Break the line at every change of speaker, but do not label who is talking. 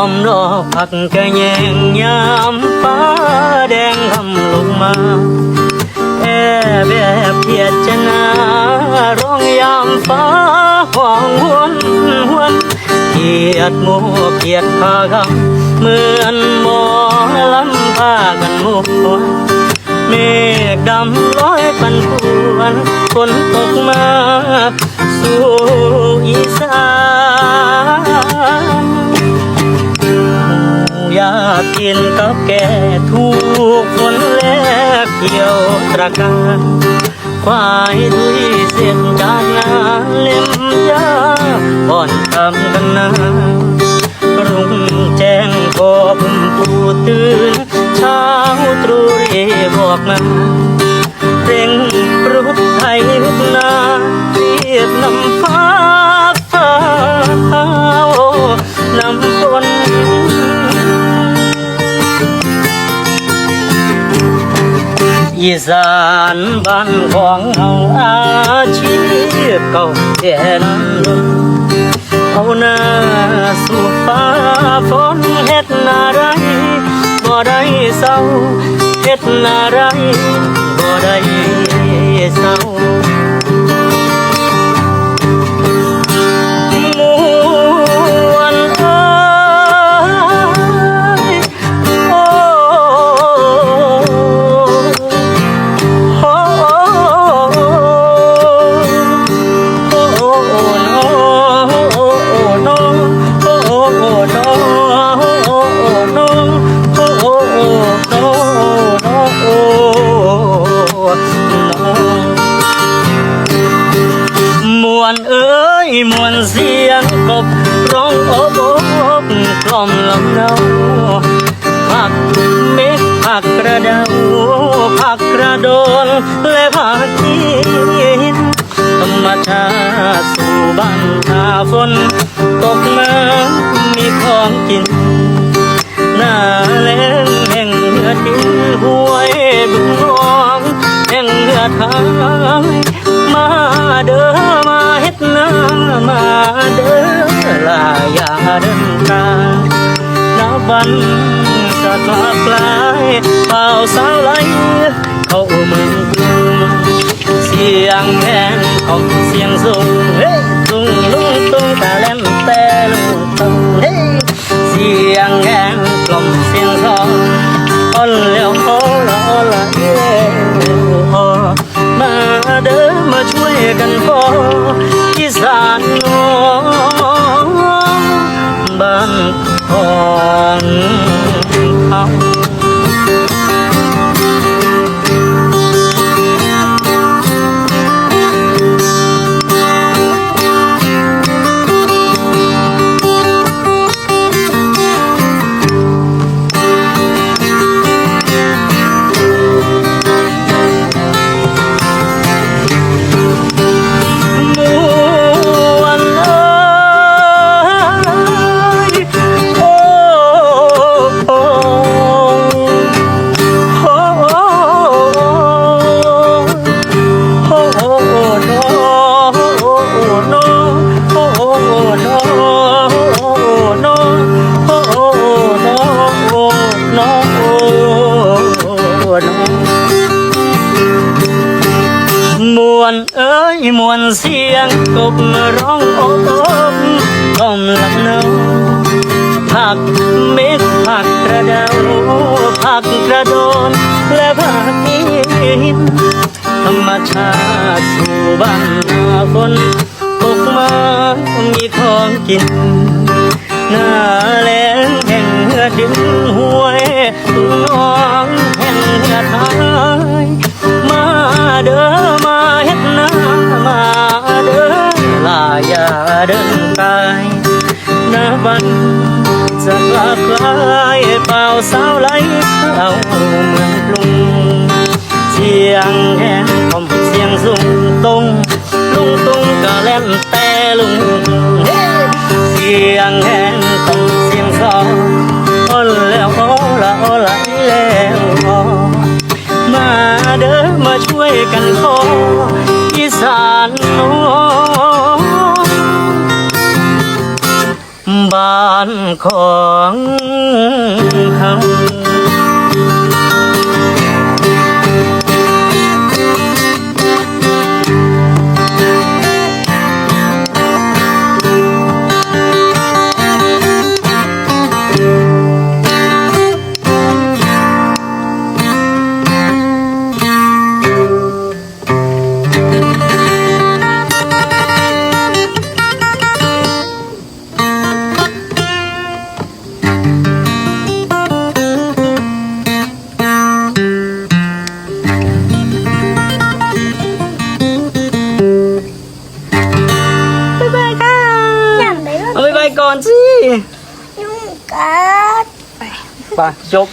อมรอพักกะแยงยามฟ้าแดงทำลงมาแอบแบบเพียดจะนาร้องยามฟ้าห่วงหวนหวนเกียดโมเกียดพาคำเหมือนหมอลำพากันมุกวนเมฆดำร้อยปันพวนฝนตกมาสู่อีสาน อยากกินกับแกถูกคนแลกเกี่ยวตระการควายดุยเส้นจานาเล่มยาบ่อนทำกันนารุ่งแจ้งพอผมปูตื่นเช้าตรู่เรบอกมา อีสานบ้านของเฮาอาชีพเก่าแก่นั้นลุนเอาหน้าสู่ฟ้าฝนเฮ็ดนาไรบ่ได้เศร้าเฮ็ดนาไรบ่ได้เศร้า อมลำเนาผักเม็ดผักกระเดาผักกระโดนและผักกินธรรมชาติสู่บ้านทาฝนตกมามีของกิน หน้าแล้งแห่งเหือดินห้วยบึงนองแห่งเหือทางมาเด้อมาเฮ็ดนามาเด้อ là gia đình ta nó vẫn cho thoát lại bao sao lánh khẩu mừng cương xiang em không xiang dùng tung lung tung ta lên tê lung tung xiang em không xiang gió ôn leo khó là ôn là yêu mà đỡ mà chui gần phố đi giàn ngô ของเขา มวนเสียงกบร้องโอบโอบกล่อมลำเนาผักเม็ดผักกระเดาผักกระโดนและผักกินธรรมชาติสู่บ้านนาฝนตกมามีของกินหน้าแลงแห่งเหือดิน bao sao lấy âu mừng lung. Chiang ghen không chiang rung tung, lung tung cả lem te lung. Chiang ghen không chiang gió ôn leo
khó là, ô lại leo mà
đỡ mà chuối cần khó y sàn lúa bàn khó อนสิ
ยุงกัด
ไปจบ